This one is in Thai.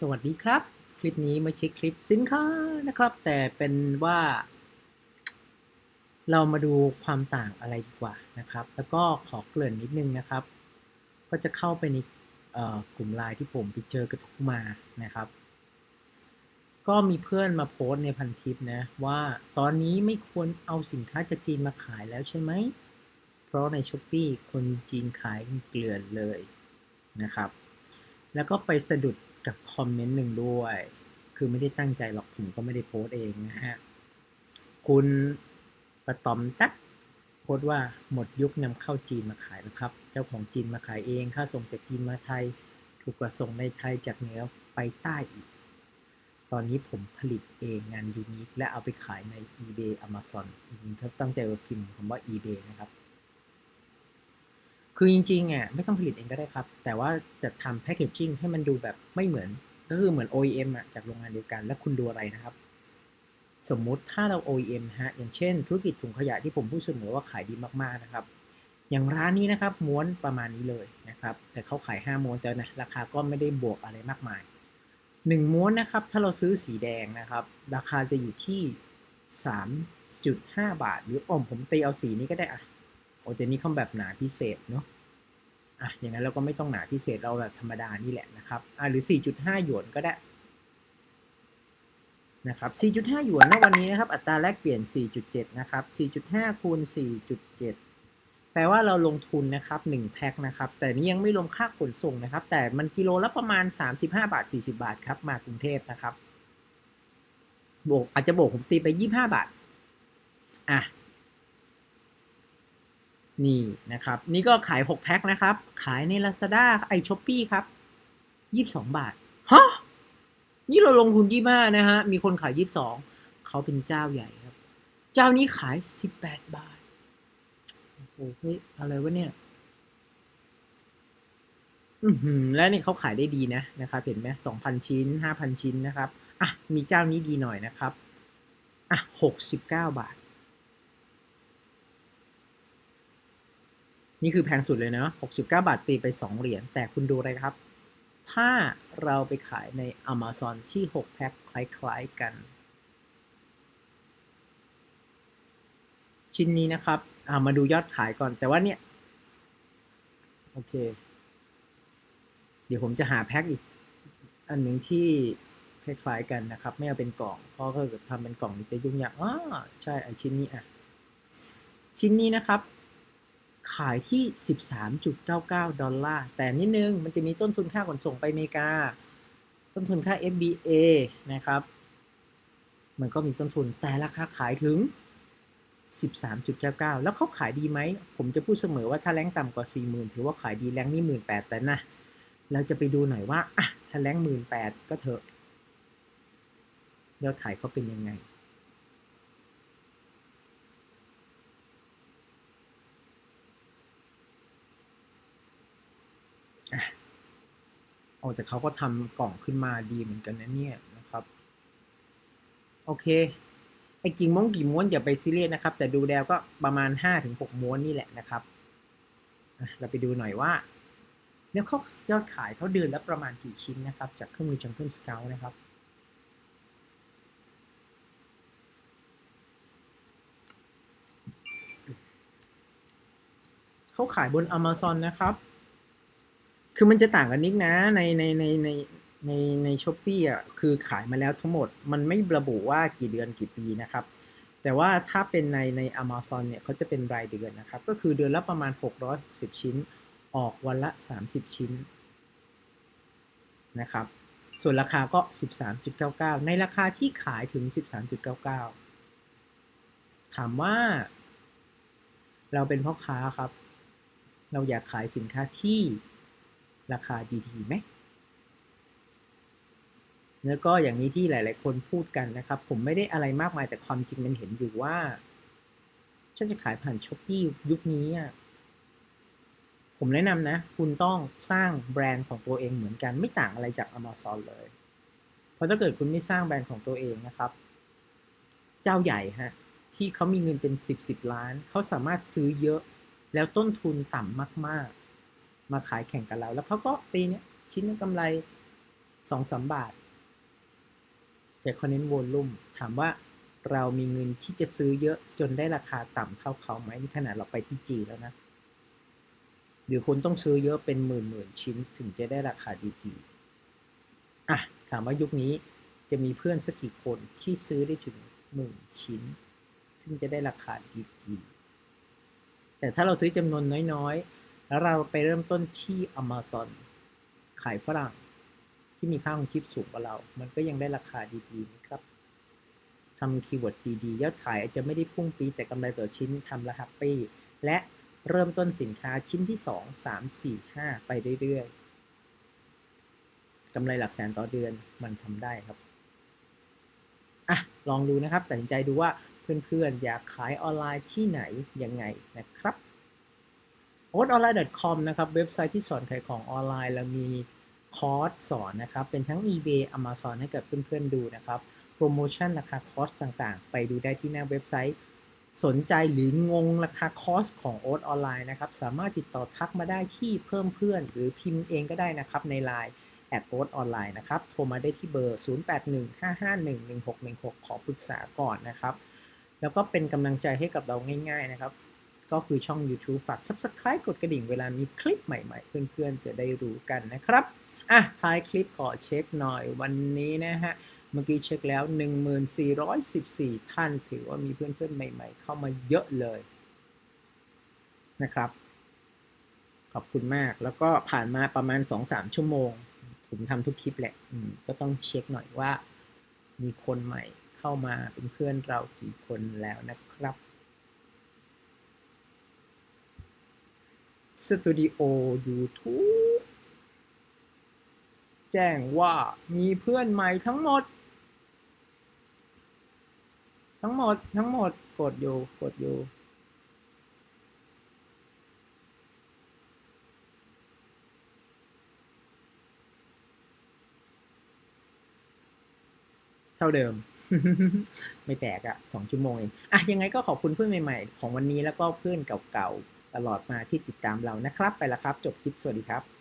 สวัสดีครับ คลิปนี้ไม่ใช่คลิปสินค้านะครับ แต่เป็นว่า เรามาดูความต่างอะไรดีกว่านะครับ แล้วก็ขอเกริ่นนิดนึงนะครับ ก็จะเข้าไปในกลุ่มไลน์ที่ผมไปเจอกระทู้มานะครับ ก็มีเพื่อนมาโพสต์ในพันทิปนะว่าตอนนี้ไม่ควรเอาสินค้าจากจีนมาขายแล้วใช่ไหม เพราะในช้อปปีคนจีนขายเกลื่อนเลยนะครับ แล้วก็ไปสะดุด กับคอมเมนต์หนึ่งด้วย คือไม่ได้ตั้งใจหรอกผมก็ไม่ได้โพสต์เองนะฮะ คุณประตอมตักโพสต์ว่าหมดยุคนำเข้าจีนมาขายแล้วครับ เจ้าของจีนมาขายเอง ค่าส่งจากจีนมาไทย ถูกกว่าส่งในไทยจากเหนือไปใต้อีก ตอนนี้ผมผลิตเองงานยูนิคและเอาไปขายใน eBay Amazon จริงๆครับตั้งใจว่าพิมพ์คำว่า eBay นะครับ คือจริงๆอะไม่ต้องผลิตเองก็ได้ครับ แต่ว่าจะทำแพ c เกจจิ้งให้มันดูแบบไม่เหมือน ก็คือเหมือน OEM อะจากโรงงานเดียวกัน แล้วคุณดูอะไรนะครับ สมมุติถ้าเรา OEM นะฮะ อย่างเช่น ธุรกิจถุงขยะที่ผมพูดเสมอว่าขายดีมากๆนะครับ อย่างร้านนี้นะครับม้วนประมาณนี้เลยนะครับ แต่เขาขาย 5 ม้วนแต่นะราคาก็ไม่ได้บวกอะไรมากมาย 1 ม้วนนะครับ ถ้าเราซื้อสีแดงนะครับ ราคาจะอยู่ที่ 3.5 บาท หรืออมผมตีเอาสีนี้ก็ได้อะ โอ้แต่นี่เขาแบบหนาพิเศษเนาะอะอย่างนั้นเราก็ไม่ต้องหนาพิเศษเราแบบธรรมดานี่แหละนะครับอะหรือ 4.5 หยวนก็ได้นะครับ 4.5 หยวนณวันนี้นะครับ อัตราแลกเปลี่ยน 4.7 นะครับ 4.5 คูณ 4.7 แปลว่าเราลงทุนนะครับ 1 แพ็คนะครับ แต่นี่ยังไม่รวมค่าขนส่งนะครับ แต่มันกิโลละประมาณ 35 บาท 40 บาทครับ มากรุงเทพนะครับโบกอาจจะโบกผมตีไป 25 บาท อะ นี่นะครับ นี่ก็ขาย 6 แพ็คนะครับ ขายใน Lazada ไอช้อปปี้ครับ 22 บาท ฮะ นี่เราลงทุน25นะฮะ มีคนขาย 22 เขาเป็นเจ้าใหญ่ครับ เจ้านี้ขาย 18 บาท โอ้โหเฮ้ยอะไรวะเนี่ย อือหือแล้วนี่เขาขายได้ดีนะนะครับ เห็นไหม2,000 ชิ้น 5,000 ชิ้นนะครับ อะ มีเจ้านี้ดีหน่อยนะครับ อะ 69 บาท นี่คือแพงสุดเลยนะ 69 บาทตีไป 2 เหรียญ แต่คุณดูอะไรครับ ถ้าเราไปขายใน Amazon ที่ 6 แพ็คคล้ายๆกัน ชิ้นนี้นะครับามาดูยอดขายก่อน แต่ว่าเนี่ย โอเค เดี๋ยวผมจะหาแพ็คอีก อันหนึ่งที่คล้ายๆกันนะครับ ไม่เอาเป็นกล่อง เพราะถ้าเกิดทำเป็นกล่องจะยุ่งยากอ๋อใช่ไอชิ้นนี้อะ ชิ้นนี้นะครับ ขายที่ 13.99 ดอลลาร์ แต่นิดนึง มันจะมีต้นทุนค่าขนส่งไปอเมริกา ต้นทุนค่า FBA นะครับ มันก็มีต้นทุน แต่ราคาขายถึง 13.99 แล้วเขาขายดีไหม ผมจะพูดเสมอว่าถ้าแรงต่ำกว่า 40,000 ถือว่าขายดีแรงนี่ 18,000แต่นะ เราจะไปดูหน่อยว่า อะ ถ้าแรง18,000 ก็เถอะยอดขายเขาเป็นยังไง อะโอ้แต่เขาก็ทำกล่องขึ้นมาดีเหมือนกันนะเนี่ยนะครับ โอเคไอ้กิ่งม้วนกี่ม้วนอย่าไปซีเรียสนะครับ แต่ดูแล้วก็ประมาณ 5-6 ม้วนนี่แหละนะครับ เราไปดูหน่อยว่า แล้วเขายอดขายเขาเดือนละประมาณกี่ชิ้นนะครับ จากเครื่องมือจังเกิลสเกลนะครับเขาขายบน Amazon นะครับ คือมันจะต่างกันนิดนะในในในในในในช้อปปี้อะคือขายมาแล้วทั้งหมด มันไม่ระบุว่ากี่เดือนกี่ปีนะครับ แต่ว่าถ้าเป็นในใน Amazon เนี่ยเขาจะเป็นรายเดือนนะครับ ก็คือเดือนละประมาณ 660 ชิ้น ออกวันละ 30 ชิ้นนะครับ ส่วนราคาก็ 13.99 ในราคาที่ขายถึง 13.99 ถามว่า เราเป็นพ่อค้าครับ เราอยากขายสินค้าที่ ราคาดีๆไหมแล้วก็อย่างนี้ที่หลาย ๆ คนพูดกันนะครับ ผมไม่ได้อะไรมากมายแต่ความจริงมันเห็นอยู่ว่าถ้าจะขายผ่านช้อปปี้ยุคนี้อะผมแนะนำนะ คุณต้องสร้างแบรนด์ของตัวเองเหมือนกันไม่ต่างอะไรจาก Amazon เลย เพราะถ้าเกิดคุณไม่สร้างแบรนด์ของตัวเองนะครับ เจ้าใหญ่ฮะที่เขามีเงินเป็น 10 10ล้าน เขาสามารถซื้อเยอะ แล้วต้นทุนต่ำมาก ๆ มาขายแข่งกับเรา แล้วเขาก็ตีเนี้ยชิ้นกำไรสองสามบาท แต่เขาเน้นโวลุ่มถามว่าเรามีเงินที่จะซื้อเยอะจนได้ราคาต่ำเท่าเขาไหมนี่ขนาดเราไปที่จีแล้วนะหรือคุณต้องซื้อเยอะเป็นหมื่นหมื่นชิ้นถึงจะได้ราคาดีๆอะถามว่ายุคนี้จะมีเพื่อนสักกี่คนที่ซื้อได้ถึงหมื่นชิ้น ซึ่งจะได้ราคาดีๆแต่ถ้าเราซื้อจำนวนน้อยๆ แล้วเราไปเริ่มต้นที่ Amazon ขายฝรั่ง ที่มีค่าของชิปสูงกว่าเรา มันก็ยังได้ราคาดีๆนะครับทำคีย์เวิร์ดดีๆ ยอดขายอาจจะไม่ได้พุ่งปีแต่กำไรต่อชิ้นทำแล้วแฮปปี้และเริ่มต้นสินค้าชิ้นที่ 2 3 4 5 ไปเรื่อยๆกำไรหลักแสนต่อเดือนมันทำได้ครับอะลองดูนะครับตัดสินใจดูว่าเพื่อนๆ อยากขายออนไลน์ที่ไหนยังไงนะครับ o t o n l i n e c o m นะครับเว็บไซต์ที่สอนขายของออนไลน์แล้วมีคอร์สสอนนะครับ เป็นทั้ง eBay Amazon ให้กับเพื่อนๆดูนะครับ โปรโมชั่นราคาคอร์สต่างๆ ไปดูได้ที่หน้าเว็บไซต์ สนใจหรืองงราคาคอร์สของโอ๊ตออนไลน์นะครับ สามารถติดต่อทักมาได้ที่เพิ่มเพื่อน หรือพิมพ์เองก็ได้นะครับใน Line แอดโอ๊ตออนไลน์นะครับ โทรมาได้ที่เบอร์ 0815511616 ขอปรึกษาก่อนนะครับ แล้วก็เป็นกำลังใจให้กับเราง่าย ๆ นะครับ ก็คือช่อง YouTube ฝาก Subscribe กดกระดิ่งเวลามีคลิปใหม่ๆ เพื่อนๆ จะได้รู้กันนะครับ อะท้ายคลิปขอเช็คหน่อยวันนี้นะฮะ เมื่อกี้เช็คแล้ว 1414 ท่านถือว่ามีเพื่อนๆ ใหม่ ๆ เข้ามาเยอะเลยนะครับ ขอบคุณมากแล้วก็ผ่านมาประมาณ 2-3 ชั่วโมง ผมทำทุกคลิปแหละก็ต้องเช็คหน่อยว่า มีคนใหม่เข้ามาเป็นเพื่อนเรากี่คนแล้วนะครับ สตูดิโอ YouTube แจ้งว่ามีเพื่อนใหม่ทั้งหมด ทั้งหมด ทั้งหมด กดอยู่ กดอยู่ เท่าเดิม ไม่แตกอะสองชั่วโมงเองอะยังไงก็ขอบคุณเพื่อนใหม่ ๆ ของวันนี้แล้วก็เพื่อนเก่าๆ ตลอดมาที่ติดตามเรานะครับ ไปแล้วครับ จบคลิป สวัสดีครับ